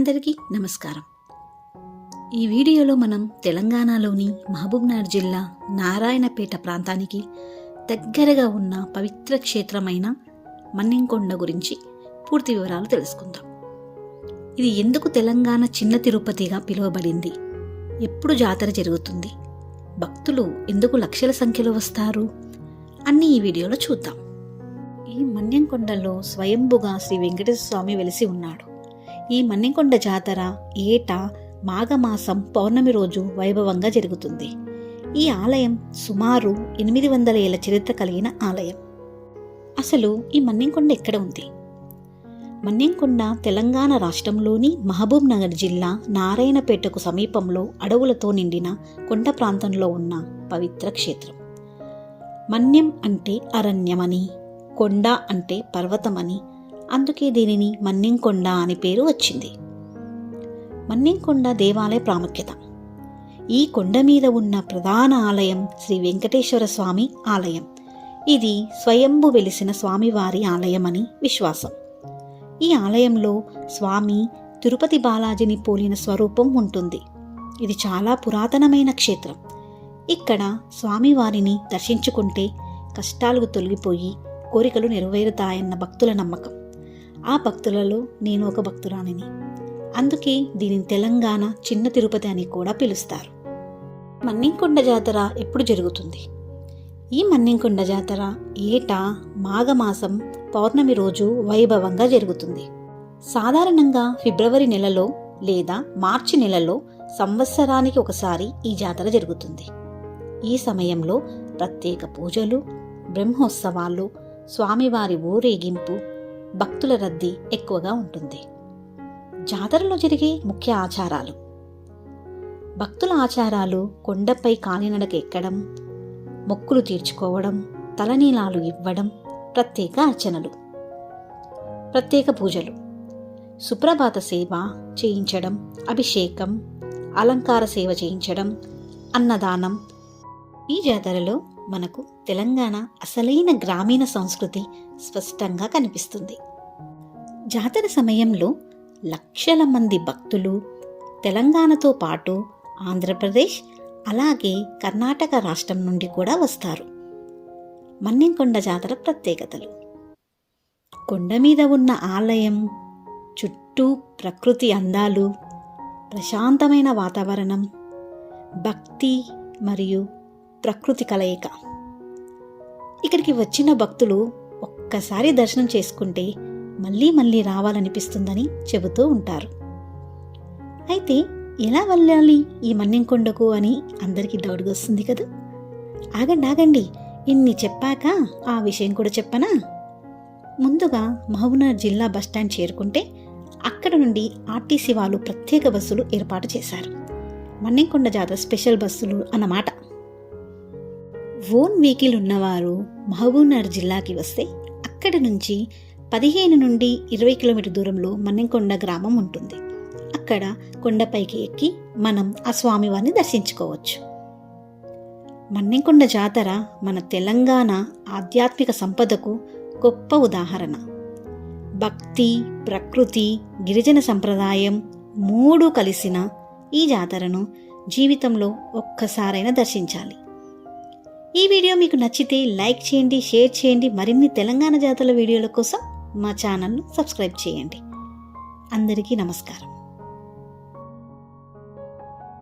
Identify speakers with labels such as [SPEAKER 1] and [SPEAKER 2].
[SPEAKER 1] అందరికీ నమస్కారం. ఈ వీడియోలో మనం తెలంగాణలోని మహబూబ్నగర్ జిల్లా నారాయణపేట ప్రాంతానికి దగ్గరగా ఉన్న పవిత్ర క్షేత్రమైన మన్నింకొండ గురించి పూర్తి వివరాలు తెలుసుకుందాం. ఇది ఎందుకు తెలంగాణ చిన్న తిరుపతిగా పిలువబడింది? ఎప్పుడు జాతర జరుగుతుంది? భక్తులు ఎందుకు లక్షల సంఖ్యలో వస్తారు? అన్నీ ఈ వీడియోలో చూద్దాం. ఈ మన్యంకొండలో స్వయంభుగా శ్రీ వెంకటేశ్వర స్వామి వెలిసి ఉన్నాడు. ఈ మన్నికొండ జాతర ఏటా మాఘమాసం పౌర్ణమి రోజు వైభవంగా జరుగుతుంది. ఈ ఆలయం సుమారు ఎనిమిది వందల ఏళ్ళ చరిత్ర కలిగిన ఆలయం. అసలు ఈ మన్యంకొండ ఎక్కడ ఉంది? మన్యంకొండ తెలంగాణ రాష్ట్రంలోని మహబూబ్ నగర్ జిల్లా నారాయణపేటకు సమీపంలో అడవులతో నిండిన కొండ ప్రాంతంలో ఉన్న పవిత్ర క్షేత్రం. మన్యం అంటే అరణ్యమని కొండ అంటే పర్వతమని అందుకే దీనిని మన్నింకొండ అని పేరు వచ్చింది. మన్నింకొండ దేవాలయ ప్రాముఖ్యత. ఈ కొండ మీద ఉన్న ప్రధాన ఆలయం శ్రీ వెంకటేశ్వర స్వామి ఆలయం. ఇది స్వయంభు వెలిసిన స్వామివారి ఆలయమని విశ్వాసం. ఈ ఆలయంలో స్వామి తిరుపతి బాలాజీని పోలిన స్వరూపం ఉంటుంది. ఇది చాలా పురాతనమైన క్షేత్రం. ఇక్కడ స్వామివారిని దర్శించుకుంటే కష్టాలు తొలగిపోయి కోరికలు నెరవేరుతాయన్న భక్తుల నమ్మకం. ఆ భక్తులలో నేను ఒక భక్తురానిని అందుకే దీనిని తెలంగాణ చిన్న తిరుపతి అని కూడా పిలుస్తారు. మన్నింకొండ జాతర ఎప్పుడు జరుగుతుంది? ఈ మన్నింకొండ జాతర ఏటా మాఘమాసం పౌర్ణమి రోజు వైభవంగా జరుగుతుంది. సాధారణంగా ఫిబ్రవరి నెలలో లేదా మార్చి నెలలో సంవత్సరానికి ఒకసారి ఈ జాతర జరుగుతుంది. ఈ సమయంలో ప్రత్యేక పూజలు బ్రహ్మోత్సవాలు స్వామివారి ఊరేగింపు భక్తుల రద్దీ ఎక్కువగా ఉంటుంది. జాతరలో జరిగే ముఖ్య ఆచారాలు. భక్తుల ఆచారాలు కొండపై కాలినడక ఎక్కడం మొక్కులు తీర్చుకోవడం తలనీలాలు ఇవ్వడం ప్రత్యేక అర్చనలు. ప్రత్యేక పూజలు. సుప్రభాత సేవ చేయించడం అభిషేకం అలంకార సేవ చేయించడం అన్నదానం. ఈ జాతరలో మనకు తెలంగాణ అసలైన గ్రామీణ సంస్కృతి స్పష్టంగా కనిపిస్తుంది. జాతర సమయంలో లక్షల మంది భక్తులు తెలంగాణతో పాటు ఆంధ్రప్రదేశ్ అలాగే కర్ణాటక రాష్ట్రం నుండి కూడా వస్తారు. మన్నింకొండ జాతర ప్రత్యేకతలు. కొండ మీద ఉన్న ఆలయం చుట్టూ ప్రకృతి అందాలు ప్రశాంతమైన వాతావరణం భక్తి మరియు ప్రకృతి కలయిక. ఇక్కడికి వచ్చిన భక్తులు ఒక్కసారి దర్శనం చేసుకుంటే మళ్ళీ మళ్ళీ రావాలనిపిస్తుందని చెబుతూ ఉంటారు. అయితే ఎలా వెళ్ళాలి ఈ మన్యంకొండకు అని అందరికీ డౌట్గా వస్తుంది కదా. ఆగండి ఆగండి ఇన్ని చెప్పాక ఆ విషయం కూడా చెప్పనా? ముందుగా మహబూబ్నగర్ జిల్లా బస్టాండ్ చేరుకుంటే అక్కడ నుండి ఆర్టీసీ వాళ్ళు ప్రత్యేక బస్సులు ఏర్పాటు చేశారు. మన్నెంకొండ జాతర స్పెషల్ బస్సులు అన్నమాట. ఓన్ వెహికల్ ఉన్నవారు మహబూబ్నగర్ జిల్లాకి వస్తే అక్కడ నుంచి పదిహేను నుండి ఇరవై కిలోమీటర్ దూరంలో మన్నెంకొండ గ్రామం ఉంటుంది. అక్కడ కొండపైకి ఎక్కి మనం ఆ స్వామివారిని దర్శించుకోవచ్చు. మన్నెంకొండ జాతర మన తెలంగాణ ఆధ్యాత్మిక సంపదకు గొప్ప ఉదాహరణ. భక్తి ప్రకృతి గిరిజన సంప్రదాయం మూడు కలిసిన ఈ జాతరను జీవితంలో ఒక్కసారైనా దర్శించాలి. ఈ వీడియో మీకు నచ్చితే లైక్ చేయండి షేర్ చేయండి మరిన్ని తెలంగాణ జాతుల వీడియోల కోసం మా ఛానల్ను సబ్స్క్రైబ్ చేయండి. అందరికీ నమస్కారం.